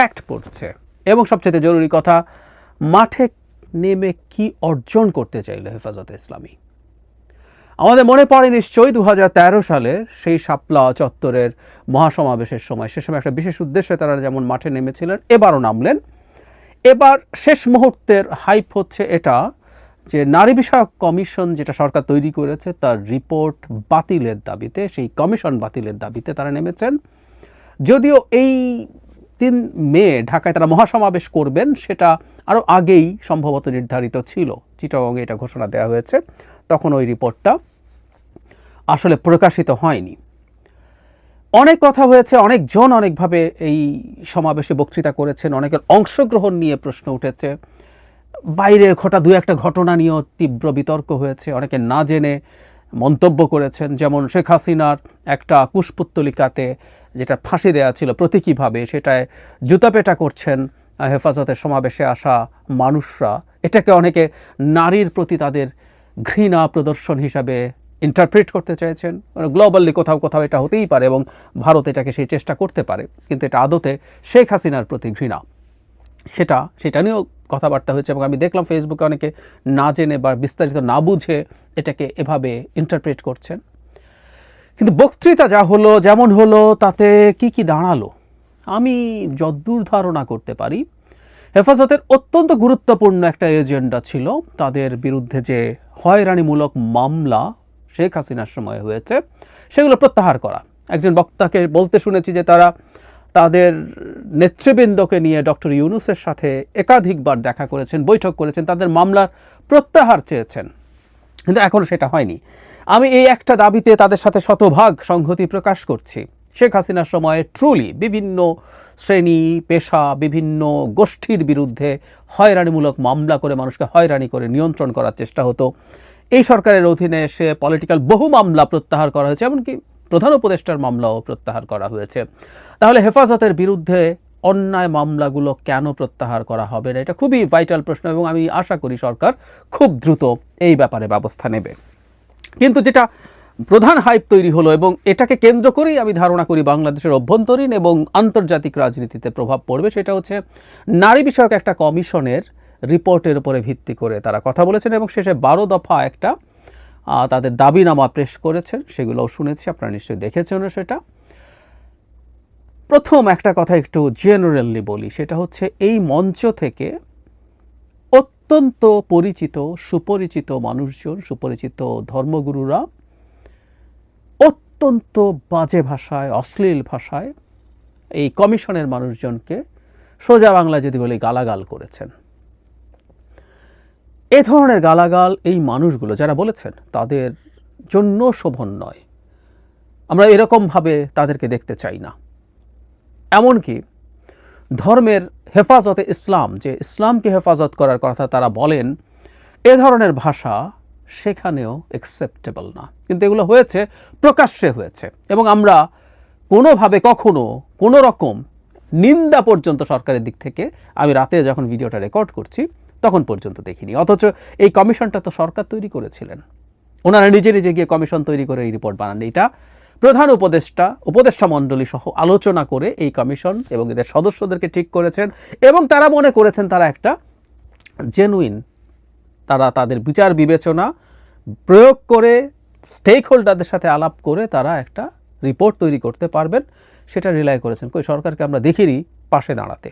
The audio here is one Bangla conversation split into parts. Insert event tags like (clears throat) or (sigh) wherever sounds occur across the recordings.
ইম্প্যাক্ট পড়ছে। এবং সবচেয়ে জরুরি কথা, মাঠে নেমে কি অর্জন করতে চাইল হেফাজতে ইসলামী? আমাদের মনে পড়ে নিশ্চয়ই দু সালের সেই শাপলা চত্বরের মহাসমাবেশের সময়। সে সময় একটা বিশেষ উদ্দেশ্যে তারা যেমন মাঠে নেমেছিলেন, এবারও নামলেন। এবার শেষ মুহূর্তের হাইপ হচ্ছে এটা যে নারী বিষয়ক কমিশন যেটা সরকার তৈরি করেছে, তার রিপোর্ট বাতিলের দাবিতে, সেই কমিশন বাতিলের দাবিতে তারা নেমেছেন। যদিও এই তিন মে ঢাকায় তারা মহাসমাবেশ করবেন, সেটা আরও আগেই সম্ভবত নির্ধারিত ছিল। চিটাগংয়ে এটা ঘোষণা দেওয়া হয়েছে। তখন ওই রিপোর্টটা আসলে প্রকাশিত হয়নি। অনেক কথা হয়েছে, অনেকজন অনেকভাবে এই সমাবেশে বক্তৃতা করেছেন, অনেকের অংশগ্রহণ নিয়ে প্রশ্ন উঠেছে। বাইরে ঘটা দু একটা ঘটনা নিয়েও তীব্র বিতর্ক হয়েছে। অনেকে না জেনে মন্তব্য করেছেন, যেমন শেখ হাসিনার একটা কুশপুত্তলিকাতে যেটা ফাঁসি দেওয়া ছিল, প্রতীকীভাবে সেটায় জুতাপেটা করছেন হেফাজতের সমাবেশে আসা মানুষরা। এটাকে অনেকে নারীর প্রতি তাদের ঘৃণা প্রদর্শন হিসাবে ইন্টারপ্রেট করতে চাইছেন গ্লোবালি কোথাও কোথাও এটা হতেই পারে এবং ভারত এটাকে সেই চেষ্টা করতে পারে। কিন্তু এটা আদতে শেখ হাসিনার প্রতি ঘৃণা। সেটা সেটা নিয়েও কথাবার্তা হয়েছে এবং আমি দেখলাম ফেসবুকে অনেকে না জেনে বা বিস্তারিত না বুঝে এটাকে এভাবে ইন্টারপ্রেট করছেন। কিন্তু বক্তৃতা যা হলো, যেমন হলো, তাতে কি কি দাঁড়াল, আমি যদ্দূর ধারণা করতে পারি। হেফাজতের অত্যন্ত গুরুত্বপূর্ণ একটা এজেন্ডা ছিল তাদের বিরুদ্ধে যে হয়রানিমূলক মামলা শেখ হাসিনার সময় হয়েছে, সেগুলো প্রত্যাহার করা। একজন বক্তাকে বলতে শুনেছি যে তারা তাদের নেতৃবৃন্দকে নিয়ে ডক্টর ইউনুসের সাথে একাধিকবার দেখা করেছেন, বৈঠক করেছেন, তাদের মামলার প্রত্যাহার চেয়েছেন। কিন্তু এখনও সেটা হয়নি। আমি এই একটা দাবিতে তাদের সাথে শতভাগ সংহতি প্রকাশ করছি। শেখ হাসিনার সময়ে ট্রুলি বিভিন্ন শ্রেণি, পেশা, বিভিন্ন গোষ্ঠীর বিরুদ্ধে হয়রানিমূলক মামলা করে মানুষকে হয়রানি করে নিয়ন্ত্রণ করার চেষ্টা হতো। এই সরকারের অধীনে এসে পলিটিক্যাল বহু মামলা প্রত্যাহার করা হয়েছে, এমনকি প্রধান উপদেষ্টার মামলাও প্রত্যাহার করা হয়েছে। তাহলে হেফাজতের বিরুদ্ধে অন্যায় মামলাগুলো কেন প্রত্যাহার করা হবে না? এটা খুবই ভাইটাল প্রশ্ন এবং আমি আশা করি সরকার খুব দ্রুত এই ব্যাপারে ব্যবস্থা নেবে। কিন্তু যেটা প্রধান হাইপ তৈরি হলো এবং এটাকে কেন্দ্র করেই আমি ধারণা করি বাংলাদেশের অভ্যন্তরীণ এবং আন্তর্জাতিক রাজনীতিতে প্রভাব পড়বে, সেটা হচ্ছে নারী বিষয়ক একটা কমিশনের রিপোর্টের উপরে ভিত্তি করে তারা কথা বলেছেন এবং শেষে বারো দফা একটা তাদের দাবিনামা পেশ করেছেন, সেগুলোও শুনেছি, আপনারা নিশ্চয়ই দেখেছেন সেটা। প্রথম একটা কথা একটু জেনারেলি বলি, সেটা হচ্ছে এই মঞ্চ থেকে অত্যন্ত পরিচিত, সুপরিচিত মানুষজন, সুপরিচিত ধর্মগুরুরা, অত্যন্ত বাজে ভাষায়, অশ্লীল ভাষায় এই কমিশনের মানুষজনকে সোজা বাংলা যদি বলি গালাগাল করেছেন। এ ধরনের গালাগাল এই মানুষগুলো, যারা বলেছেন, তাদের জন্য শোভন নয়। আমরা এরকমভাবে তাদেরকে দেখতে চাই না। এমনকি ধর্মের হেফাজতে ইসলাম, যে ইসলামকে হেফাজত করার কথা তারা বলেন, এ ধরনের ভাষা সেখানেও অ্যাকসেপ্টেবল না। কিন্তু এগুলো হয়েছে, প্রকাশ্যে হয়েছে। এবং আমরা কোনোভাবে কখনো কোনো রকম নিন্দা পর্যন্ত সরকারের দিক থেকে, আমি রাতে যখন ভিডিওটা রেকর্ড করছি, তখন পর্যন্ত দেখিনি। অথচ এই কমিশনটা তো সরকার তৈরি করেছিলেন। ওনারা নিজে নিজে গিয়ে কমিশন তৈরি করে এই রিপোর্ট বানান। এটা প্রধান উপদেষ্টা উপদেষ্টা মণ্ডলী সহ আলোচনা করে এই কমিশন এবং এদের সদস্যদেরকে ঠিক করেছেন এবং তারা মনে করেছেন তারা একটা জেনুইন তারা তাদের বিচার বিবেচনা প্রয়োগ করে স্টেক হোল্ডারদের সাথে আলাপ করে তারা একটা রিপোর্ট তৈরি করতে পারবেন, সেটা রিলাই করেছেন। কই, সরকারকে আমরা দেখিনি পাশে দাঁড়াতে।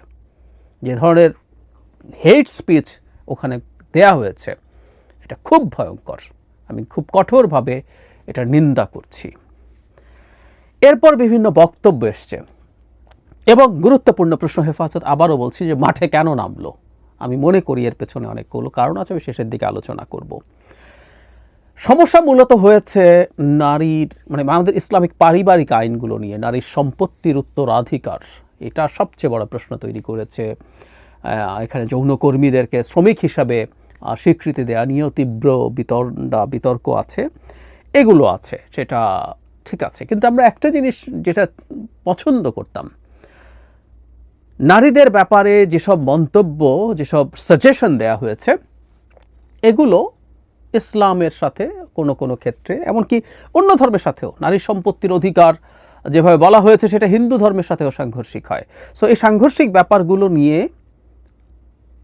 যে ধরনের হেট স্পিচ ওখানে দেয়া হয়েছে, এটা খুব ভয়ঙ্কর। আমি খুব কঠোরভাবে এটা নিন্দা করছি। এরপর বিভিন্ন বক্তব্য এসছে। এবং গুরুত্বপূর্ণ প্রশ্ন, হেফাজত আবারও বলছি যে মাঠে কেন নামলো? আমি মনে করি এর পেছনে অনেকগুলো কারণ আছে, আমি শেষের দিকে আলোচনা করব। সমস্যা মূলত হয়েছে নারীর মানে আমাদের ইসলামিক পারিবারিক আইনগুলো নিয়ে, নারীর সম্পত্তির উত্তরাধিকার। এটা সবচেয়ে বড় প্রশ্ন তৈরি করেছে। এখানে যৌনকর্মীদেরকে শ্রমিক হিসাবে স্বীকৃতি দেওয়া নিয়েও তীব্র বিতর্ডা বিতর্ক আছে। এগুলো আছে, সেটা ঠিক আছে, কিন্তু আমরা একটা জিনিস যেটা পছন্দ করতাম। নারীদের ব্যাপারে যেসব মন্তব্য, যেসব সাজেশন দেয়া হয়েছে, এগুলো ইসলামের সাথে কোনো কোনো ক্ষেত্রে, এমনকি অন্য ধর্মের সাথেও, নারী সম্পত্তির অধিকার যেভাবে বলা হয়েছে, সেটা হিন্দু ধর্মের সাথেও সাংঘর্ষিক হয়। সো এই সাংঘর্ষিক ব্যাপারগুলো নিয়ে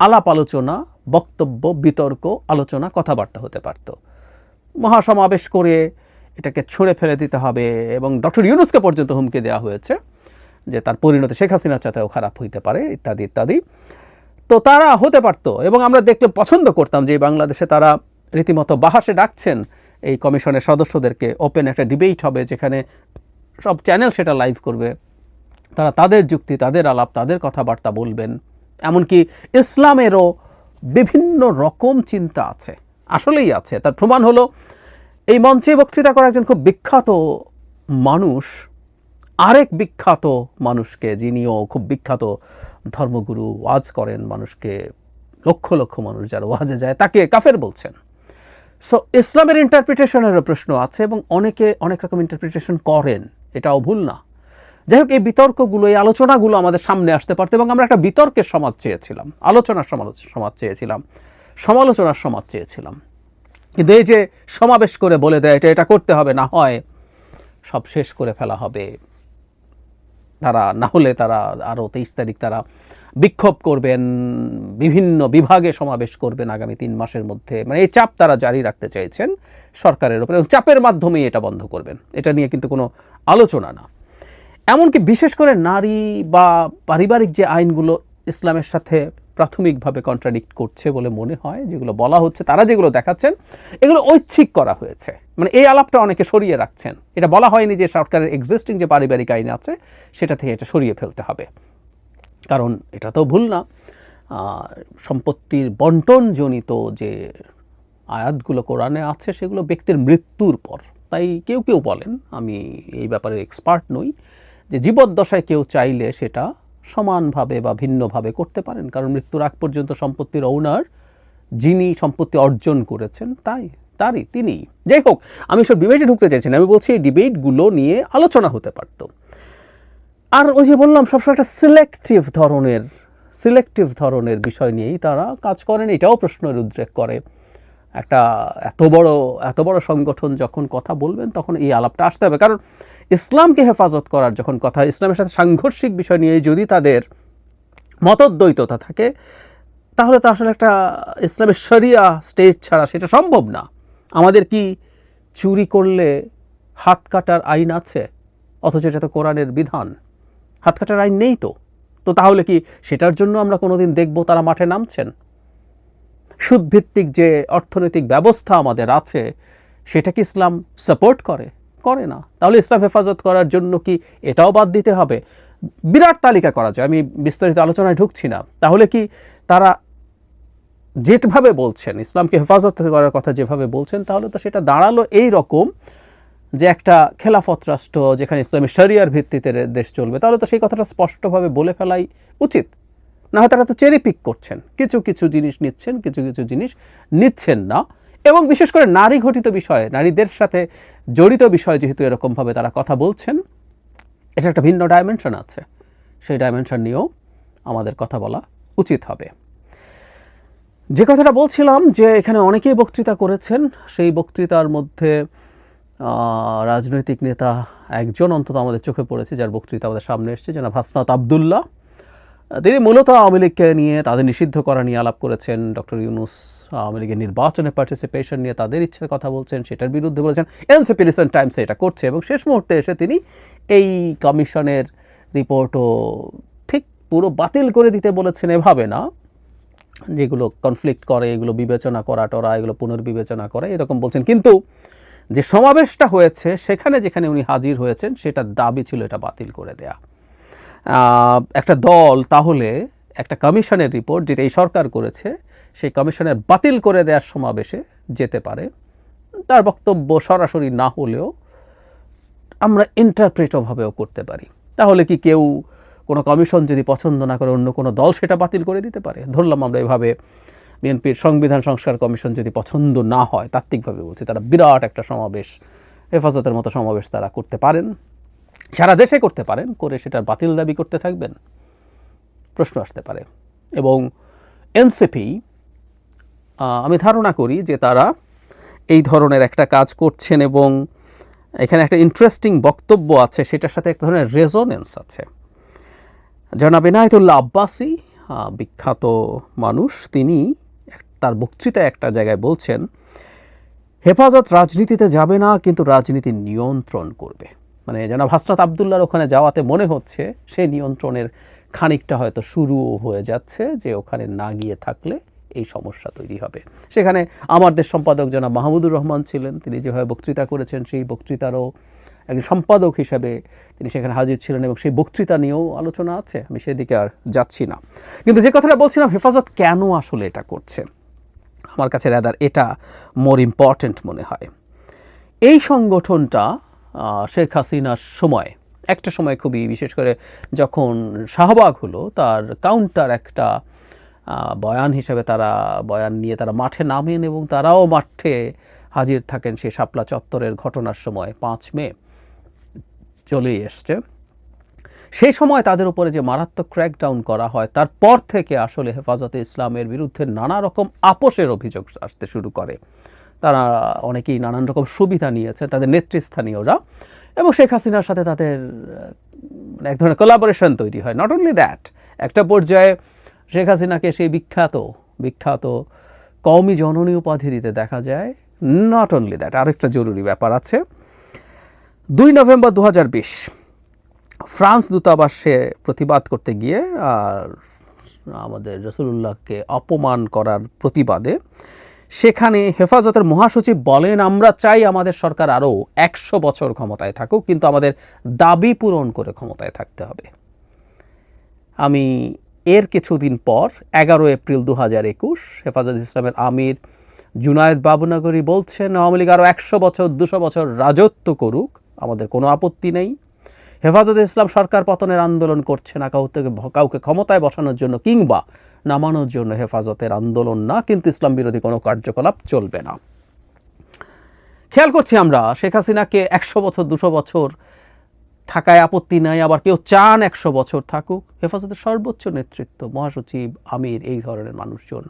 আলাপ আলোচনা, বক্তব্য, বিতর্ক, আলোচনা, কথাবার্তা হতে পারত। মহাসমাবেশ করে এটাকে ছুঁড়ে ফেলে দিতে হবে এবং ডক্টর ইউনুসকে পর্যন্ত হুমকি দেওয়া হয়েছে যে তার পরিণতি শেখ হাসিনার সাথেও খারাপ হইতে পারে, ইত্যাদি ইত্যাদি। তো তারা হতে পারতো এবং আমরা দেখলে পছন্দ করতাম যে বাংলাদেশে তারা রীতিমতো বাহাসে ডাকছেন। এই কমিশনের সদস্যদেরকে ওপেন একটা ডিবেট হবে যেখানে সব চ্যানেল সেটা লাইভ করবে। তারা তাদের যুক্তি, তাদের আলাপ, তাদের কথাবার্তা বলবেন। এমনকি ইসলামেরও বিভিন্ন রকম চিন্তা আছে, আসলেই আছে। তার প্রমাণ হলো এই মঞ্চে বক্তৃতা করা একজন খুব বিখ্যাত মানুষ, আরেক বিখ্যাত মানুষকে যিনিও খুব বিখ্যাত ধর্মগুরু ওয়াজ করেন, মানুষকে লক্ষ লক্ষ মানুষ যারা ওয়াজে যায় তাকে কাফের বলছেন। সো ইসলামের ইন্টারপ্রিটেশনেরও প্রশ্ন আছে এবং অনেকে অনেক রকম ইন্টারপ্রিটেশন করেন, এটাও ভুল না। যাই হোক, এই বিতর্কগুলো, এই আলোচনাগুলো আমাদের সামনে আসতে পারতো এবং আমরা একটা বিতর্কের সমাজ চেয়েছিলাম, আলোচনার সমাজ চেয়েছিলাম, সমালোচনার সমাজ চেয়েছিলাম। কিন্তু এই যে সমাবেশ করে বলে দেয় এটা এটা করতে হবে, না হয় সব শেষ করে ফেলা হবে। তারা, না হলে তারা আরও তেইশ তারিখ তারা বিক্ষোভ করবেন, বিভিন্ন বিভাগে সমাবেশ করবেন আগামী তিন মাসের মধ্যে। মানে এই চাপ তারা জারি রাখতে চাইছেন সরকারের এবং চাপের মাধ্যমেই এটা বন্ধ করবেন। এটা নিয়ে কিন্তু কোনো আলোচনা না। এমনকি বিশেষ করে নারী বা পারিবারিক যে আইনগুলো ইসলামের সাথে প্রাথমিকভাবে কন্ট্রাডিক্ট করছে বলে মনে হয়। যেগুলো বলা হচ্ছে, তারা যেগুলো দেখাচ্ছেন, এগুলো ঐচ্ছিক করা হয়েছে। মানে এই আলাপটা অনেকে সরিয়ে রাখছেন। এটা বলা হয়নি যে সরকারের এক্সিস্টিং যে পারিবারিক আইন আছে, সেটা থেকে এটা সরিয়ে ফেলতে হবে। কারণ এটা তো ভুল না। সম্পত্তির বন্টনজনিত যে আয়াতগুলো কোরআনে আছে, সেগুলো ব্যক্তির মৃত্যুর পর। তাই কেউ কেউ বলেন, আমি এই ব্যাপারে এক্সপার্ট নই যে জীবদ্দশায় কেউ চাইলে সেটা সমানভাবে বা ভিন্নভাবে করতে পারেন। কারণ মৃত্যুর আগ পর্যন্ত সম্পত্তির ওনার যিনি সম্পত্তি অর্জন করেছেন, তাই, তারই তিনি যাই হোক, আমি সব ডিবেটে ঢুকতে চাইছি আমি বলছি এই ডিবেটগুলো নিয়ে আলোচনা হতে পারতো। আর ওই যে বললাম, সবসময় একটা সিলেক্টিভ ধরনের সিলেক্টিভ ধরনের বিষয় নিয়েই তারা কাজ করেন। এটাও প্রশ্নের উদ্রেক করে। একটা এত বড় এত বড় সংগঠন যখন কথা বলবেন, তখন এই আলাপটা আসতে হবে। কারণ ইসলামকে হেফাজত করার যখন কথা, ইসলামের সাথে সাংঘর্ষিক বিষয় নিয়ে যদি তাদের মতদ্বৈততা থাকে, তাহলে তো আসলে একটা ইসলামের শরিয়া স্টেট ছাড়া সেটা সম্ভব না। আমাদের কি চুরি করলে হাত কাটার আইন আছে? অথচ এটা তো কোরআনের বিধান। হাত কাটার আইন নেই তো। তো তাহলে কি সেটার জন্য আমরা কোনোদিন দেখব তারা মাঠে নামছেন? সুদভিত্তিক যে অর্থনৈতিক ব্যবস্থা আমাদের আছে, সেটা কি ইসলাম সাপোর্ট করে? করে না। তাহলে ইসলাম হেফাজত করার জন্য কি এটাও বাদ দিতে হবে? বিরাট তালিকা করা যায়, আমি বিস্তারিত আলোচনায় ঢুকছি না। তাহলে কি তারা যেভাবে বলছেন, ইসলামকে হেফাজত করার কথা যেভাবে বলছেন, তাহলে তো সেটা দাঁড়াল এই রকম যে একটা খেলাফত রাষ্ট্র যেখানে ইসলামী শরিয়ার ভিত্তিতে দেশ চলবে, তাহলে তো সেই কথাটা স্পষ্টভাবে বলে ফেলাই উচিত। না হয় তারা তো চেরি পিক করছেন, কিছু কিছু জিনিস নিচ্ছেন, কিছু কিছু জিনিস নিচ্ছেন না। এবং বিশেষ করে নারী ঘটিত বিষয়ে, নারীদের সাথে জড়িত বিষয় যেহেতু এরকমভাবে তারা কথা বলছেন এটা একটা ভিন্ন ডাইমেনশন আছে। সেই ডাইমেনশন নিয়েও আমাদের কথা বলা উচিত হবে। যে কথাটা বলছিলাম যে এখানে অনেকেই বক্তৃতা করেছেন, সেই বক্তৃতার মধ্যে রাজনৈতিক নেতা একজন অন্তত আমাদের চোখে পড়েছে, যার বক্তৃতা আমাদের সামনে এসেছে যেন হাসনাত আবদুল্লাহ। তিনি মূলত আওয়ামী লীগকে নিয়ে, তাদের নিষিদ্ধ করা নিয়ে আলাপ করেছেন ডক্টর ইউনুস। আওয়ামী লীগের নির্বাচনে পার্টিসিপেশন নিয়ে তাদের ইচ্ছার কথা বলছেন, সেটার বিরুদ্ধে বলেছেন। এনসিপি রিসেন্ট টাইমসে এটা করছে এবং শেষ মুহূর্তে এসে তিনি এই কমিশনের রিপোর্টও ঠিক পুরো বাতিল করে দিতে বলেছেন, এভাবে না। যেগুলো কনফ্লিক্ট করে, এগুলো বিবেচনা করা টরা, এগুলো পুনর্বিবেচনা করে, এরকম বলছেন। কিন্তু যে সমাবেশটা হয়েছে, সেখানে যেখানে উনি হাজির হয়েছেন সেটা দাবি ছিল এটা বাতিল করে দেয়া। একটা দল তাহলে একটা কমিশনের রিপোর্ট যেটা এই সরকার করেছে, সেই কমিশনের বাতিল করে দেওয়ার সমাবেশে যেতে পারে। তার বক্তব্য সরাসরি না হলেও আমরা ইন্টারপ্রেটভাবেও করতে পারি। তাহলে কি কেউ কোনো কমিশন যদি পছন্দ না করে অন্য কোনো দল সেটা বাতিল করে দিতে পারে? ধরলাম আমরা এভাবে বিএনপির সংবিধান সংস্কার কমিশন যদি পছন্দ না হয়, তাত্ত্বিকভাবে বলছি, তারা বিরাট একটা সমাবেশ, হেফাজতের মতো সমাবেশ তারা করতে পারেন। সারা দেশে করতে পারেন, করে সেটার বাতিল দাবি করতে থাকবেন। প্রশ্ন আসতে পারে। এবং এনসিপি আমি ধারণা করি যে তারা এই ধরনের একটা কাজ করছেন এবং এখানে একটা ইন্টারেস্টিং বক্তব্য আছে, সেটার সাথে এক ধরনের রেজোনেন্স আছে। জনাব এনায়তুল্লাহ আব্বাসি বিখ্যাত মানুষ, তিনি তার বক্তৃতায় একটা জায়গায় বলছেন, হেফাজত রাজনীতিতে যাবে না, কিন্তু রাজনীতি নিয়ন্ত্রণ করবে। মানে যেন হাসরাত আবদুল্লার ওখানে যাওয়াতে মনে হচ্ছে সে নিয়ন্ত্রণের খানিকটা হয়তো শুরুও হয়ে যাচ্ছে যে ওখানে না গিয়ে থাকলে এই সমস্যা তৈরি হবে। সেখানে আমার দেশ সম্পাদক জনাব মাহমুদুর রহমান ছিলেন, তিনি যেভাবে বক্তৃতা করেছেন সেই বক্তৃতারও একজন সম্পাদক হিসাবে তিনি সেখানে হাজির ছিলেন এবং সেই বক্তৃতা নিয়েও আলোচনা আছে, আমি সেদিকে আর যাচ্ছি না। কিন্তু যে কথাটা বলছিলাম, হেফাজত কেন আসলে এটা করছে? আমার কাছে রাদার এটা মোর ইম্পর্ট্যান্ট মনে হয়। এই সংগঠনটা শেখ হাসিনার সময়। একটা সময় খুবই বিশেষ করে যখন শাহবাগ হলো, তার কাউন্টার একটা বয়ান হিসেবে তারা, বয়ান নিয়ে তারা মাঠে নামেন এবং তারাও মাঠে হাজির থাকেন সেই শাপলা চত্বরের ঘটনার সময়, পাঁচ মে চলেই এসছে। সেই সময় তাদের উপরে যে মারাত্মক ক্র্যাকডাউন করা হয়, তারপর থেকে আসলে হেফাজতে ইসলামের বিরুদ্ধে নানা রকম আপোষের অভিযোগ আসতে শুরু করে। তারা অনেকেই নানান রকম সুবিধা নিয়েছে, তাদের নেতৃস্থানীয়রা এবং শেখ হাসিনার সাথে তাদের মানে এক ধরনের কোলাবোরেশন তৈরি হয়। নট অনলি দ্যাট একটা পর্যায়ে শেখ হাসিনাকে সেই বিখ্যাত বিখ্যাত কওমি জননী উপাধি দিতে দেখা যায়। নট অনলি দ্যাট আরেকটা জরুরি ব্যাপার আছে। দুই নভেম্বর দু হাজার বিশ, ফ্রান্স দূতাবাসে প্রতিবাদ করতে গিয়ে আর আমাদের রসুলুল্লাহকে অপমান করার প্রতিবাদে সেখানে হেফাজতের মহাসচিব বলেন, আমরা চাই আমাদের সরকার আরও একশো বছর ক্ষমতায় থাকুক, কিন্তু আমাদের দাবি পূরণ করে ক্ষমতায় থাকতে হবে। আমি এর কিছুদিন পর, এগারো এপ্রিল দু হাজার একুশ, হেফাজত ইসলামের আমির জুনায়েদ বাবুনগরী বলছেন, আওয়ামী লীগ আরও একশো বছর, দুশো বছর রাজত্ব করুক, আমাদের কোনো আপত্তি নেই। হেফাজত ইসলাম সরকার পতনের আন্দোলন করছে না কাউ থেকে কাউকে ক্ষমতায় বসানোর জন্য কিংবা নামানোর জন্য হেফাজতের আন্দোলন না, কিন্তু ইসলাম বিরোধী কোনো কার্যকলাপ চলবে না। খেয়াল করছি আমরা, শেখ হাসিনাকে একশো বছর, দুশো বছর থাকায় আপত্তি নাই, আবার কেউ চান একশো বছর থাকুক। হেফাজতের সর্বোচ্চ নেতৃত্ব মহাসচিব আমির, এই ধরনের মানুষজন,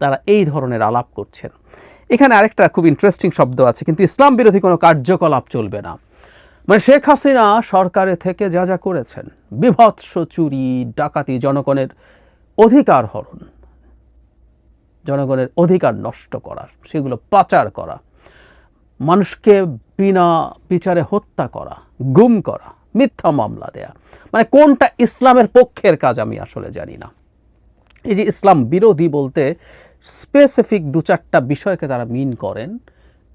তারা এই ধরনের আলাপ করছেন। এখানে আরেকটা খুব ইন্টারেস্টিং শব্দ আছে, কিন্তু ইসলাম বিরোধী কোনো কার্যকলাপ চলবে না। মানে শেখ হাসিনা সরকারে থেকে যা যা করেছেন, বিভৎস চুরি, ডাকাতি, জনগণের অধিকার হরণ, জনগণের অধিকার নষ্ট করা, সেগুলো পাচার করা, মানুষকে বিনা বিচারে হত্যা করা, গুম করা, মিথ্যা মামলা দেয়া মানে কোনটা ইসলামের পক্ষের কাজ আমি আসলে জানি না। এই যে ইসলাম বিরোধী বলতে স্পেসিফিক দু চারটা বিষয়কে তারা মিন করেন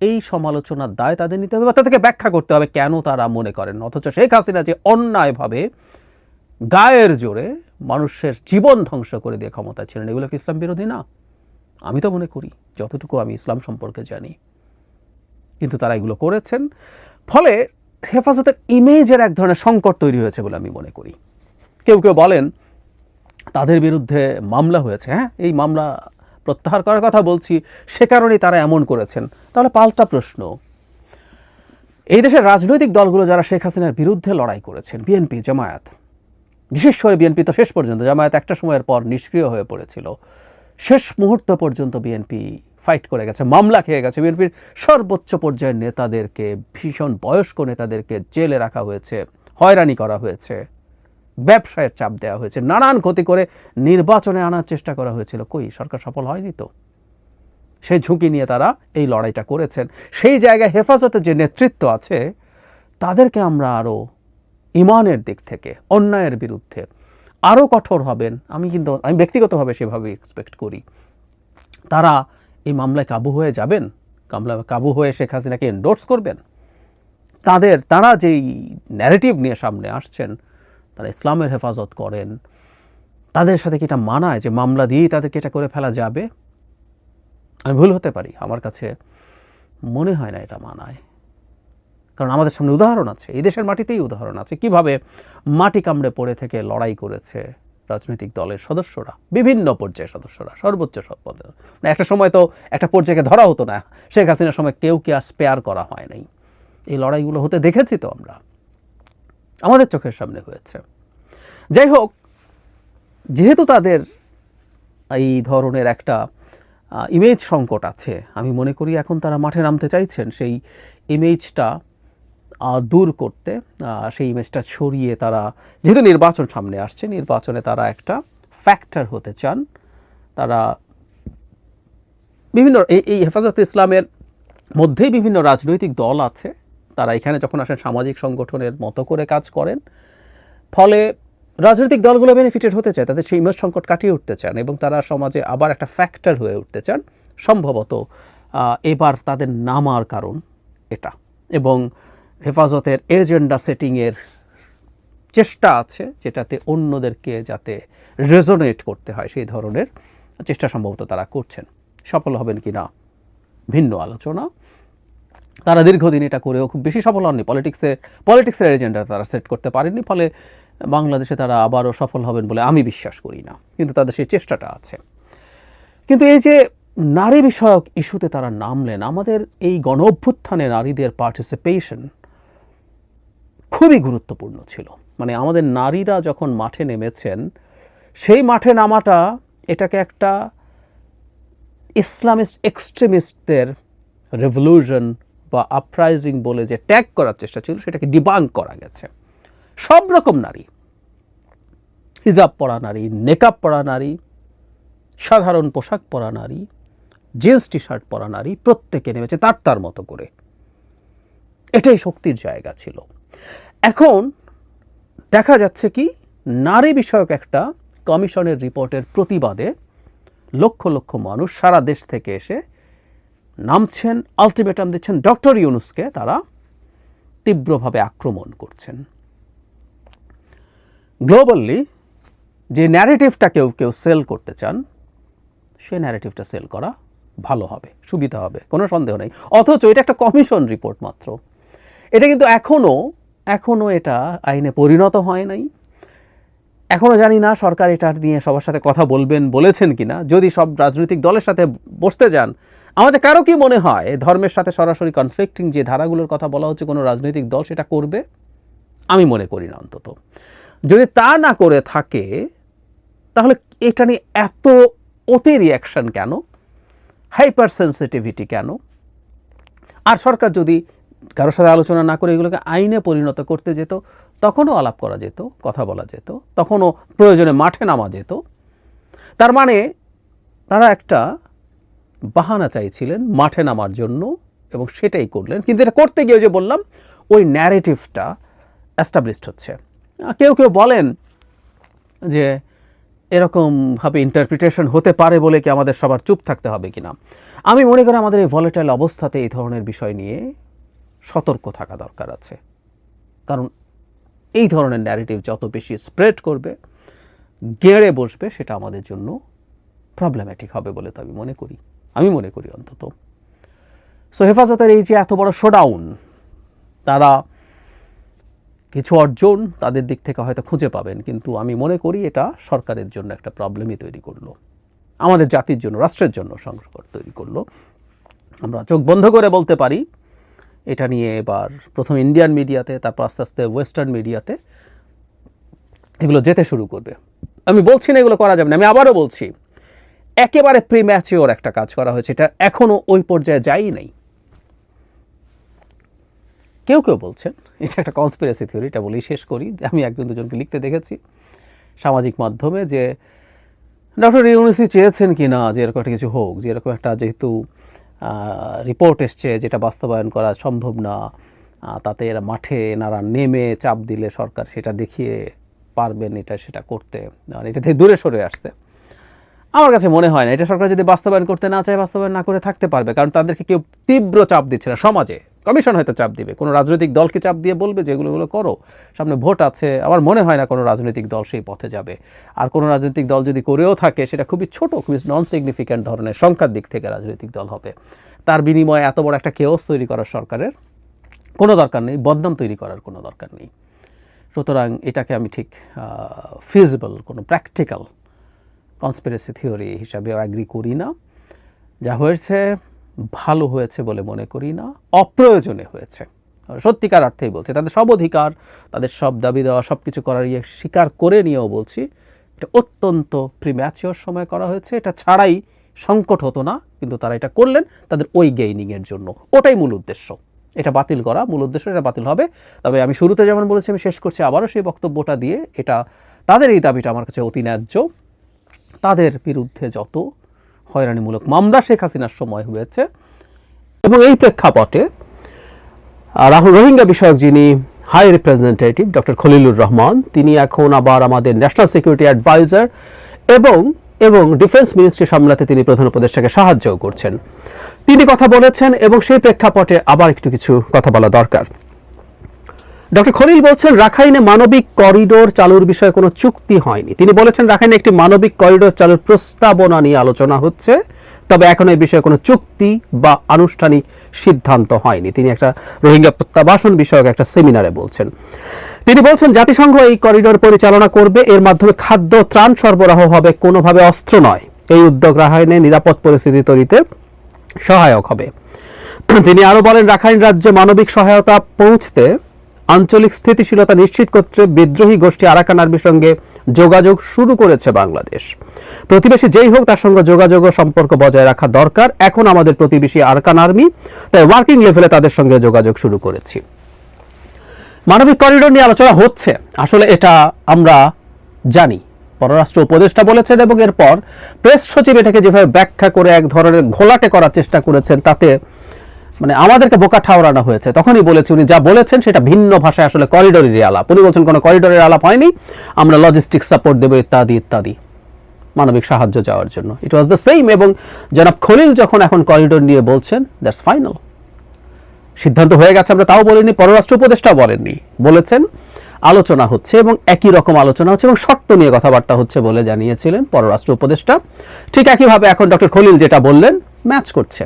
এই সমালোচনার দায় তাদের নিতে হবে বা তাদেরকে ব্যাখ্যা করতে হবে কেন তারা মনে করেন। অথচ শেখ হাসিনা যে অন্যায়ভাবে গায়ের জোরে মানুষের জীবন ধ্বংস করে দিয়ে ক্ষমতা ছিলেন, এগুলো কি ইসলাম বিরোধী? না। আমি তো মনে করি, যতটুকু আমি ইসলাম সম্পর্কে জানি। কিন্তু তারা এগুলো করেছেন। ফলে হেফাজতের ইমেজের এক ধরনের সংকট তৈরি হয়েছে বলে আমি মনে করি। কেউ কেউ বলেন, তাদের বিরুদ্ধে মামলা হয়েছে। হ্যাঁ এই মামলা প্রত্যাহার করার কথা বলছি, সে কারণেই তারা এমন করেছেন। তাহলে পাল্টা প্রশ্ন। এই দেশের রাজনৈতিক দলগুলো যারা শেখ হাসিনার বিরুদ্ধে লড়াই করেছেন, বিএনপি, জামায়াত। বিশেষ করে বিএনপি তো শেষ পর্যন্ত, জামায়াত একটা সময়ের পর নিষ্ক্রিয় হয়ে পড়েছিল। শেষ মুহূর্ত পর্যন্ত বিএনপি ফাইট করে গেছে, মামলা খেয়ে গেছে। বিএনপির সর্বোচ্চ পর্যায়ের নেতাদেরকে, ভীষণ বয়স্ক নেতাদেরকে জেলে রাখা হয়েছে, হয়রানি করা হয়েছে। ব্যবসায়ের চাপ দেওয়া হয়েছে। নানান ক্ষতি করে নির্বাচনে আনার চেষ্টা করা হয়েছিল। কই, সরকার সফল হয়নি তো? সেই ঝুঁকি নিয়ে তারা এই লড়াইটা করেছেন। সেই জায়গায় হেফাজতের যে নেতৃত্ব আছে, তাদেরকে আমরা আরও ইমানের দিক থেকে, অন্যায়ের বিরুদ্ধে আরও কঠোর হবেন। আমি কিন্তু, আমি ব্যক্তিগতভাবে সেভাবে এক্সপেক্ট করি। তারা এই মামলায় কাবু হয়ে যাবেন? কামলা, কাবু হয়ে শেখ হাসিনাকে এন্ডোর্স করবেন? তাদের, তারা যেই ন্যারেটিভ নিয়ে সামনে আসছেন তারা ইসলামের হেফাজত করেন। তাদের সাথে কি এটা মানায় যে মামলা দিয়েই তাদেরকে এটা করে ফেলা যাবে? আমি ভুল হতে পারি, আমার কাছে মনে হয় না এটা মানায়। কারণ আমাদের সামনে উদাহরণ আছে, এই দেশের মাটিতেই উদাহরণ আছে। কীভাবে মাটি কামড়ে পড়ে থেকে লড়াই করেছে রাজনৈতিক দলের সদস্যরা, বিভিন্ন পর্যায়ের সদস্যরা, সর্বোচ্চ সব পদে। মানে একটা সময় তো একটা পর্যায়ে ধরা হতো না, শেখ হাসিনার সময় কেউ কে আর স্পেয়ার করা হয় নাই। এই লড়াইগুলো হতে দেখেছি তো আমরা। আমাদের চোখের সামনে হয়েছে। যাই হোক, যেহেতু তাদের এই ধরনের একটা ইমেজ সংকট আছে, আমি মনে করি এখন তারা মাঠে নামতে চাইছেন, সেই ইমেজটা দূর করতে সেই ইমেজটা ছড়িয়ে তারা, যেহেতু নির্বাচন সামনে আসছে, নির্বাচনে তারা একটা ফ্যাক্টর হতে চান। তারা বিভিন্ন এই হেফাজতে ইসলামের মধ্যেই বিভিন্ন রাজনৈতিক দল আছে তারা এখানে যখন আসেন সামাজিক সংগঠনের মতো করে কাজ করেন, ফলে রাজনৈতিক দলগুলো বেনিফিটেড হতে চায়, তাদের সেই ইমেজ সংকট কাটিয়ে উঠতে চান এবং তারা সমাজে আবার একটা ফ্যাক্টর হয়ে উঠতে চান, সম্ভবত এবার তাদের নামার কারণ এটা। এবং হেফাজতের এজেন্ডা সেটিংয়ের চেষ্টা আছে যেটাতে অন্যদেরকে যাতে রেজোনেট করতে হয়, সেই ধরনের চেষ্টা সম্ভবত তারা করছেন। সফল হবেন কি না ভিন্ন আলোচনা। তারা দীর্ঘদিন এটা করেও খুব বেশি সফল হননি। পলিটিক্সের পলিটিক্সের এজেন্ডা তারা সেট করতে পারেননি, ফলে বাংলাদেশে তারা আবারও সফল হবেন বলে আমি বিশ্বাস করি না। কিন্তু তাদের সেই চেষ্টাটা আছে। কিন্তু এই যে নারী বিষয়ক ইস্যুতে তারা নামলেন, আমাদের এই গণ অভ্যুত্থানে নারীদের পার্টিসিপেশন খুবই গুরুত্বপূর্ণ ছিল। মানে আমাদের নারীরা যখন মাঠে নেমেছেন, সেই মাঠে নামাটা এটাকে একটা ইসলামিস্ট এক্সট্রিমিস্টদের রেভলিউশন বা আপরাইজিং বলে যে ট্যাগ করার চেষ্টা ছিল, সেটাকে ডিবাং করা গেছে। সব রকম নারী হিজাব পরা নারী নেকাব পরা নারী, সাধারণ পোশাক পরা নারী জিন্স টি শার্ট পরা নারী, প্রত্যেকে নেমেছে তার তার মতো করে। এটাই শক্তির জায়গা ছিল। এখন দেখা যাচ্ছে কি, নারী বিষয়ক একটা কমিশনের রিপোর্টের প্রতিবাদে লক্ষ লক্ষ মানুষ সারা দেশ থেকে এসে নামছেন, আলটিমেটাম দিচ্ছেন ডক্টর ইউনুসকে। তারা তীব্রভাবে আক্রমণ করছেন। গ্লোবালি যে ন্যারেটিভটা কেউ কেউ সেল করতে চান, সে ন্যারেটিভটা সেল করা ভালো হবে, সুবিধা হবে, কোনো সন্দেহ নেই। অথচ এটা একটা কমিশন রিপোর্ট মাত্র। এটা কিন্তু এখনও এখনও এটা আইনে পরিণত হয় নাই। এখনও জানি না সরকার এটা নিয়ে সবার সাথে কথা বলবেন, বলেছেন কিনা। যদি সব রাজনৈতিক দলের সাথে বসতে যান আমাদের কারও কি মনে হয়, ধর্মের সাথে সরাসরি কনফ্লিক্টিং যে ধারাগুলোর কথা বলা হচ্ছে, কোনো রাজনৈতিক দল সেটা করবে? আমি মনে করি না অন্তত। যদি তা না করে থাকে, তাহলে এটা নিয়ে এত অতি রিয়াকশন কেন? হাইপার সেন্সিটিভিটি কেন? আর সরকার যদি কারোর সাথে আলোচনা না করে এগুলোকে আইনে পরিণত করতে যেত, তখনও আলাপ করা যেত, কথা বলা যেত, তখনও প্রয়োজনে মাঠে নামা যেত। তার মানে তারা একটা বাহানা চাইছিলেন মাঠে নামার জন্য এবং সেটাই করলেন। কিন্তু এটা করতে গিয়ে যে বললাম, ওই ন্যারেটিভটা অ্যাস্টাবলিশড হচ্ছে। কেউ কেউ বলেন যে এরকমভাবে ইন্টারপ্রিটেশন হতে পারে বলে কি আমাদের সবার চুপ থাকতে হবে কিনা। আমি মনে করি আমাদের এই ভলেটাইল অবস্থাতে এই ধরনের বিষয় নিয়ে সতর্ক থাকা দরকার আছে। কারণ এই ধরনের ন্যারেটিভ যত বেশি স্প্রেড করবে, গেড়ে বসবে, সেটা আমাদের জন্য প্রবলেম্যাটিক হবে বলে তো আমি মনে করি। আমি মনে করি অন্তত। সো হেফাজতের এই যে এত বড় শোডাউন তারা কিছু অর্জন তাদের দিক থেকে হয়তো খুঁজে পাবেন, কিন্তু আমি মনে করি এটা সরকারের জন্য একটা প্রবলেমই তৈরি করল। আমাদের জাতির জন্য, রাষ্ট্রের জন্য সংকট তৈরি করল। আমরা চোখ বন্ধ করে বলতে পারি, এটা নিয়ে এবার প্রথম ইন্ডিয়ান মিডিয়াতে তারপর আস্তে আস্তে ওয়েস্টার্ন মিডিয়াতে এগুলো যেতে শুরু করবে। আমি বলছি না এগুলো করা যাবে না, আমি আবারও বলছি একেবারে প্রিম্যাচিওর একটা কাজ করা হয়েছে। এটা এখনও ওই পর্যায়ে যাই নাই। কেউ কেউ বলছেন, এটা একটা কনস্পিরেসি থিওরি এটা বলেই শেষ করি। আমি একজন দুজনকে লিখতে দেখেছি সামাজিক মাধ্যমে যে ডক্টর ইউনিসি চেয়েছেন কি না যে এরকম একটা কিছু হোক, যে এরকম একটা যেহেতু রিপোর্ট এসছে যেটা বাস্তবায়ন করা সম্ভব না তাতে এরা মাঠে এনারা নেমে চাপ দিলে সরকার সেটা দেখিয়ে পারবেন, এটা সেটা করতে। এটা থেকে দূরে সরে আসতে। আমার কাছে মনে হয় না। এটা সরকার যদি বাস্তবায়ন করতে না চায়, বাস্তবায়ন না করে থাকতে পারবে। কারণ তাদেরকে কেউ তীব্র চাপ দিচ্ছে না। সমাজে কমিশন হয়তো চাপ দিবে। কোনো রাজনৈতিক দলকে চাপ দিয়ে বলবে যে এগুলো এগুলো করো। সামনে ভোট আছে। আমার মনে হয় না কোনো রাজনৈতিক দল সেই পথে যাবে। আর কোনো রাজনৈতিক দল যদি করেও থাকে, সেটা খুবই ছোট, খুবই নন সিগনিফিক্যান্ট ধরনের সংখ্যার দিক থেকে রাজনৈতিক দল হবে। তার বিনিময়ে এত বড় একটা কেওস তৈরি করার সরকারের কোনো দরকার নেই। বদনাম তৈরি করার কোনো দরকার নেই। সুতরাং এটাকে আমি ঠিক ফিজিবল কোনো প্র্যাকটিক্যাল কনস্পিরেসি থিওরি হিসাবে অ্যাগ্রি করি না। যা হয়েছে ভালো হয়েছে বলে মনে করি না, অপ্রয়োজনে হয়েছে। সত্যিকার অর্থেই বলছি, তাদের সব অধিকার, তাদের সব দাবি দেওয়া, সব কিছু করার ইয়ে স্বীকার করে নিয়েও বলছি, এটা অত্যন্ত প্রিম্যাচিওর সময় করা হয়েছে। এটা ছাড়াই সংকট হতো না, কিন্তু তারা এটা করলেন তাদের ওই গেইনিংয়ের জন্য। ওটাই মূল উদ্দেশ্য। এটা বাতিল করা মূল উদ্দেশ্য, এটা বাতিল হবে। তবে আমি শুরুতে যেমন বলেছি, আমি শেষ করছি আবারও সেই বক্তব্যটা দিয়ে। এটা তাদের এই দাবিটা আমার কাছে অতি ন্যায্য। তাদের বিরুদ্ধে যত হয়রানিমূলক মামলা শেখ হাসিনার সময় হয়েছে এবং এই প্রেক্ষাপটে রাহুল রোহিঙ্গা বিষয়ক যিনি high representative doctor Khalilur Rahman, তিনি এখন আবার আমাদের ন্যাশনাল সিকিউরিটি অ্যাডভাইজার এবং এবং ডিফেন্স মিনিস্ট্রি সামলাতে তিনি প্রধান উপদেষ্টাকে সাহায্যও করছেন। তিনি কথা বলেছেন এবং সেই প্রেক্ষাপটে আবার একটু কিছু কথা বলা দরকার। ডক্টর খলিল বলছেন, রাখাইনে মানবিক করিডোর চালুর বিষয়ে কোনো চুক্তি হয়নি। তিনি বলেছেন, রাখাইনে একটি মানবিক করিডোর চালুর প্রস্তাবনা নিয়ে আলোচনা হচ্ছে, তবে এখন এই বিষয়ে কোনো চুক্তি বা আনুষ্ঠানিক সিদ্ধান্ত হয়নি। তিনি একটা রোহিঙ্গা প্রত্যাবাসন বিষয়ক একটা সেমিনারে বলছেন। তিনি বলছেন, জাতিসংঘ এই করিডোর পরিচালনা করবে, এর মাধ্যমে খাদ্য ত্রাণ সরবরাহ হবে, কোনোভাবে অস্ত্র নয়। এই উদ্যোগ রাখাইনে নিরাপদ পরিস্থিতি তৈরিতে সহায়ক হবে। তিনি আরও বলেন, রাখাইন রাজ্যে মানবিক সহায়তা পৌঁছতে আঞ্চলিক স্থিতিশীলতা নিশ্চিত করতে বিদ্রোহী গোষ্ঠী আরাকান আর্মির সঙ্গে যোগাযোগ শুরু করেছে বাংলাদেশ। প্রতিবেশী যেই হোক, তার সঙ্গে যোগাযোগ ও সম্পর্ক বজায় রাখা দরকার। এখন আমাদের প্রতিবেশী আরাকান আর্মি, তাই ওয়ার্কিং লেভেলে তাদের সঙ্গে যোগাযোগ শুরু করেছি। মানবিক করিডোর নিয়ে আলোচনা হচ্ছে। আসলে এটা আমরা জানি। পররাষ্ট্র উপদেষ্টা বলেছেন এবং এরপর প্রেস সচিব এটাকে যেভাবে ব্যাখ্যা করে এক ধরনের ঘোলাটে করার চেষ্টা করেছেন, তাতে মানে আমাদেরকে বোকা ঠাওরানো হয়েছে। তখনই বলেছি, উনি যা বলেছেন সেটা ভিন্ন ভাষায় আসলে করিডোরেরই আলাপ। উনি বলছেন, কোনো করিডোরের আলাপ হয়নি, আমরা লজিস্টিক সাপোর্ট দেবো, ইত্যাদি ইত্যাদি। মানবিক সাহায্য যাওয়ার জন্য। ইট ওয়াজ দ্য সেম এবং জনাব খলিল যখন এখন করিডোর নিয়ে বলছেন দ্যাটস ফাইনাল সিদ্ধান্ত হয়ে গেছে, আমরা তাও বলিনি, পররাষ্ট্র উপদেষ্টাও বলেননি। বলেছেন, আলোচনা হচ্ছে এবং একই রকম আলোচনা হচ্ছে এবং শর্ত নিয়ে কথাবার্তা হচ্ছে বলে জানিয়েছিলেন পররাষ্ট্র উপদেষ্টা। ঠিক একইভাবে এখন ডক্টর খলিল যেটা বললেন ম্যাচ করছে।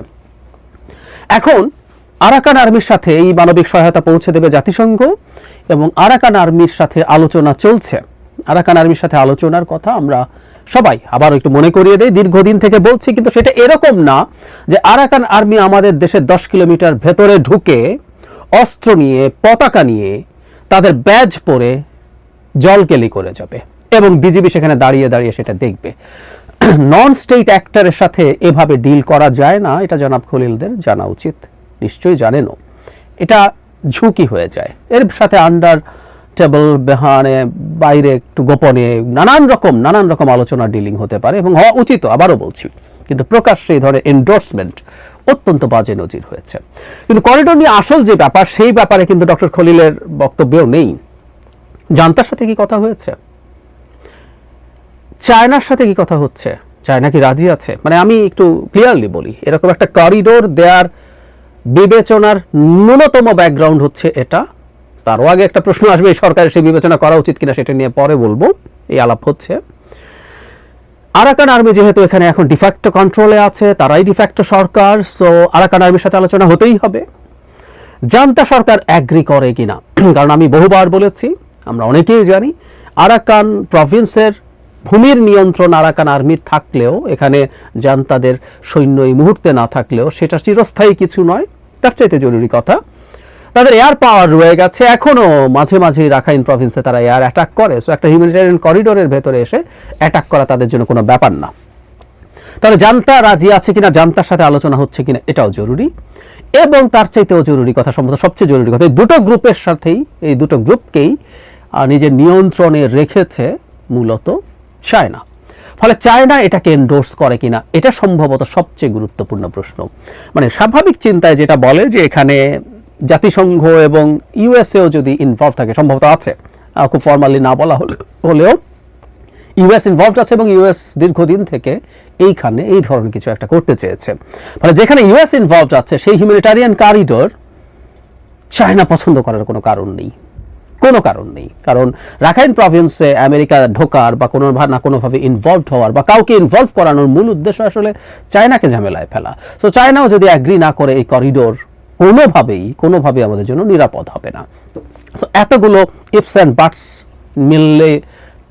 এখন আরাকান আর্মির সাথে এই মানবিক সহায়তা পৌঁছে দেবে জাতিসংঘ এবং আরাকান আর্মির সাথে আলোচনা চলছে। আরাকান আর্মির সাথে আলোচনার কথা আমরা সবাই আবার একটু মনে করিয়ে দেই। দীর্ঘদিন থেকে বলছি, কিন্তু সেটা এরকম না যে আরাকান আর্মি আমাদের দেশের দশ কিলোমিটার ভেতরে ঢুকে অস্ত্র নিয়ে, পতাকা নিয়ে তাদের ব্যাজ পরে জলকেলি করে যাবে এবং বিজিবি সেখানে দাঁড়িয়ে দাঁড়িয়ে সেটা দেখবে। নন স্টেট অ্যাক্টরের সাথে এভাবে ডিল করা যায় না, এটা জনাব খলিলদের জানা উচিত, নিশ্চয়ই জানেনও। এটা ঝুঁকি হয়ে যায়। এর সাথে আন্ডার টেবল বেহানে, বাইরে একটু গোপনে নানান রকম নানান রকম আলোচনা ডিলিং হতে পারে এবং হওয়া উচিত, আবারও বলছি। কিন্তু প্রকাশ্যে এই ধরনের এন্ডোর্সমেন্ট অত্যন্ত বাজে নজির হয়েছে। কিন্তু করিডোর নিয়ে আসল যে ব্যাপার, সেই ব্যাপারে কিন্তু ডক্টর খলিলের বক্তব্যও নেই। জানতার সাথে কি কথা হয়েছে? চায়নার সাথে কি কথা হচ্ছে? চায়না কি রাজি আছে? মানে আমি একটু ক্লিয়ারলি বলি, এরকম একটা করিডোর দেয়ার বিবেচনার ন্যূনতম ব্যাকগ্রাউন্ড হচ্ছে এটা। তারও আগে একটা প্রশ্ন আসবে, এই সরকারের সেই বিবেচনা করা উচিত কিনা সেটা নিয়ে পরে বলব, এই আলাপ হচ্ছে। আরাকান আর্মি যেহেতু এখানে এখন ডিফ্যাক্টো কন্ট্রোলে আছে, তারাই ডিফ্যাক্টো সরকার সো আরাকান আর্মির সাথে আলোচনা হতেই হবে। জান্তা সরকার অ্যাগ্রি করে কিনা? (clears throat) কারণ আমি বহুবার বলেছি, আমরা অনেকেই জানি, আরাকান প্রভিন্সের ভূমির নিয়ন্ত্রণ আরাকান আর্মির থাকলেও, এখানে জান্তাদের সৈন্য এই মুহূর্তে না থাকলেও, সেটা চিরস্থায়ী কিছু নয়, তার চাইতে জরুরি কথা। তাদের এয়ার পাওয়ার রয়ে গেছে এখনও মাঝে মাঝে রাখাইন প্রভিন্সে তারা এয়ার অ্যাটাক করে সো একটা হিউম্যানিটেরিয়ান করিডোরের ভেতরে এসে অ্যাটাক করা তাদের জন্য কোনো ব্যাপার না। তাহলে জানতা রাজি আছে কিনা, জানতার সাথে আলোচনা হচ্ছে কিনা, এটাও জরুরি। এবং তার চাইতেও জরুরি কথা, সম্ভবত সবচেয়ে জরুরি কথা, এই দুটো গ্রুপের সাথেই, এই দুটো গ্রুপকেই নিজের নিয়ন্ত্রণে রেখেছে মূলত চায়না। ফলে চায়না এটাকে এন্ডোর্স করে কিনা, এটা সম্ভবত সবচেয়ে গুরুত্বপূর্ণ প্রশ্ন। মানে স্বাভাবিক চিন্তায় যেটা বলে যে এখানে জাতিসংঘ এবং ইউএসএও যদি ইনভলভ থাকে, সম্ভবত আছে। খুব ফর্মালি না বলা হলে- হলেও ইউএস ইনভলভড আছে এবং ইউএস দীর্ঘদিন থেকে এইখানে এই ধরনের কিছু একটা করতে চেয়েছে। ফলে যেখানে ইউএস ইনভলভড আছে, সেই হিউম্যানিটারিয়ান করিডোর চায়না পছন্দ করার কোনো কারণ নেই। কোনো কারণ নেই। কারণ রাখাইন প্রভিন্সে আমেরিকা ঢোকার বা কোনো না কোনোভাবে ইনভলভ হওয়ার বা কাউকে ইনভলভ করানোর মূল উদ্দেশ্য আসলে চায়নাকে ঝামেলায় ফেলা। সো চায়নাও যদি অ্যাগ্রি না করে এই করিডোর কোনোভাবেই কোনোভাবেই আমাদের জন্য নিরাপদ হবে না। সো এতগুলো ইফস অ্যান্ড বাটস মিললে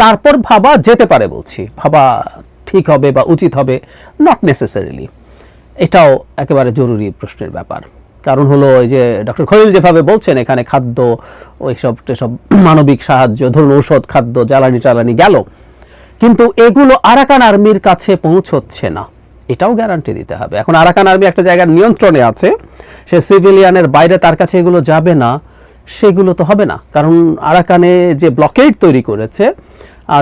তারপর ভাবা যেতে পারে বলছি। ভাবা ঠিক হবে বা উচিত হবে নট নেসেসারিলি এটাও একেবারে জরুরি প্রশ্নের ব্যাপার। কারণ হলো ওই যে ডক্টর খলিল যেভাবে বলছেন, এখানে খাদ্য, ওইসব সব (clears throat) মানবিক সাহায্য, ধরুন ঔষধ, খাদ্য জ্বালানি টালানি গেল। কিন্তু এগুলো আরাকান আর্মির কাছে পৌঁছচ্ছে না। এটাও গ্যারান্টি দিতে হবে। এখন আরাকান আর্মি একটা জায়গার নিয়ন্ত্রণে আছে। সে সিভিলিয়ানের বাইরে তার কাছে এগুলো যাবে না, সেগুলো তো হবে না। কারণ আরাকানে যে ব্লকেড তৈরি করেছে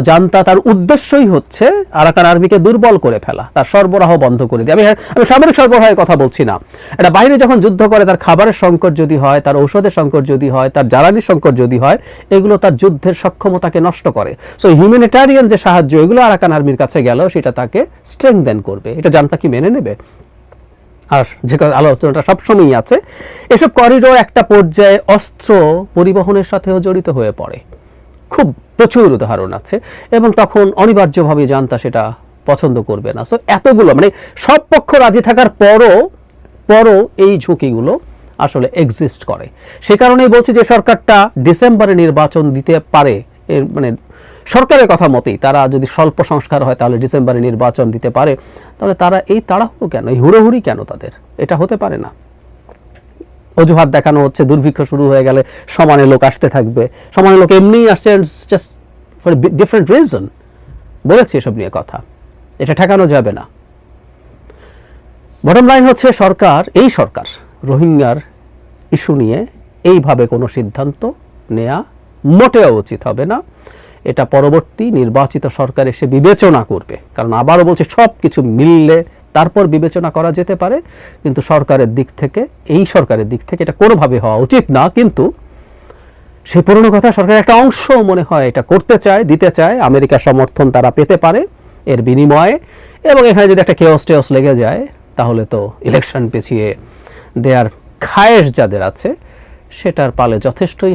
জান্তা তার উদ্দেশ্যই হচ্ছে আরাকান আর্মিকে দুর্বল করে ফেলা, তার সরবরাহ বন্ধ করে দিয়ে। আমি আমি সামরিক সরবরাহের কথা বলছি না। এটা বাইরে যখন যুদ্ধ করে, তার খাবারের সংকট যদি হয়, তার ঔষধের সংকট যদি হয়, তার জ্বালানির সংকট যদি হয়, এগুলো তার যুদ্ধের সক্ষমতাকে নষ্ট করে। সো হিউম্যানিটারিয়ান যে সাহায্য, এগুলো আরাকান আর্মির কাছে গেল, সেটা তাকে স্ট্রেংদেন করবে। এটা জান্তা কি মেনে নেবে? আর যে আলোচনাটা সবসময়ই আছে, এসব করিডোর একটা পর্যায়ে অস্ত্র পরিবহনের সাথেও জড়িত হয়ে পড়ে। খুব প্রচুর উদাহরণ আছে এবং তখন অনিবার্যভাবে জানতা সেটা পছন্দ করবে না। সো এতগুলো মানে সব পক্ষ রাজি থাকার পরও পরও এই ঝুঁকিগুলো আসলে এক্সিস্ট করে। সে কারণেই বলছি যে সরকারটা ডিসেম্বরে নির্বাচন দিতে পারে, এর মানে সরকারের কথা মতেই। তারা যদি স্বল্প সংস্কার হয় তাহলে ডিসেম্বরে নির্বাচন দিতে পারে। তাহলে তারা এই তাড়াহুড়ো কেন? এই হুড়োহুড়ি কেন তাদের? এটা হতে পারে না। অজুহাত দেখানো হচ্ছে, দুর্ভিক্ষ শুরু হয়ে গেলে সমানে লোক আসতে থাকবে। সমানে লোক এমনিই আসছে জাস্ট ফর ডিফারেন্ট রিজন বলেছি এসব নিয়ে কথা। এটা ঠেকানো যাবে না। বটম লাইন হচ্ছে সরকার, এই সরকার, রোহিঙ্গার ইস্যু নিয়ে এইভাবে কোনো সিদ্ধান্ত নেওয়া মোটেও উচিত হবে না। এটা পরবর্তী নির্বাচিত সরকার এসে বিবেচনা করবে। কারণ আবারও বলছে সব কিছু মিললে তারপর বিবেচনা করা যেতে পারে, কিন্তু সরকারের দিক থেকে, এই সরকারের দিক থেকে এটা কোনোভাবে হওয়া উচিত না, কিন্তু সেই পুরনো কথা সরকারের একটা অংশ মনে হয় এটা করতে চায়, দিতে চায়, আমেরিকার সমর্থন তারা পেতে পারে এর বিনিময়ে, এবং এখানে যদি একটা কেওস টেওস লেগে যায়, তাহলে তো ইলেকশন পিছিয়ে দেয়ার খায়েশ যাদের আছে, সেটার পালে যথেষ্টই